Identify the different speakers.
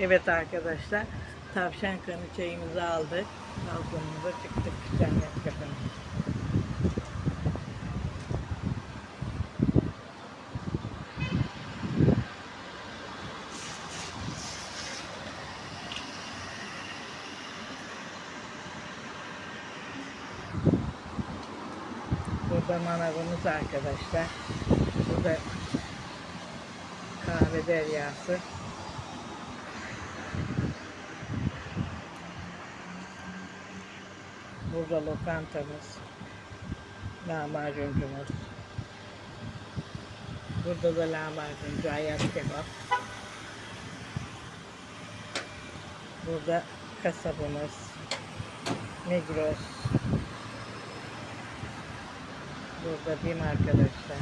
Speaker 1: Evet arkadaşlar, tavşan kanı çayımızı aldık. Balkonumuza çıktık cennet kapını. Burada manavımız arkadaşlar. Burada kahve deryası. Burada lokantamız. Lahmacuncumuz. Burada da lahmacuncu, ayaz kebap. Burada kasabımız. Migros. Burada BİM arkadaşlar.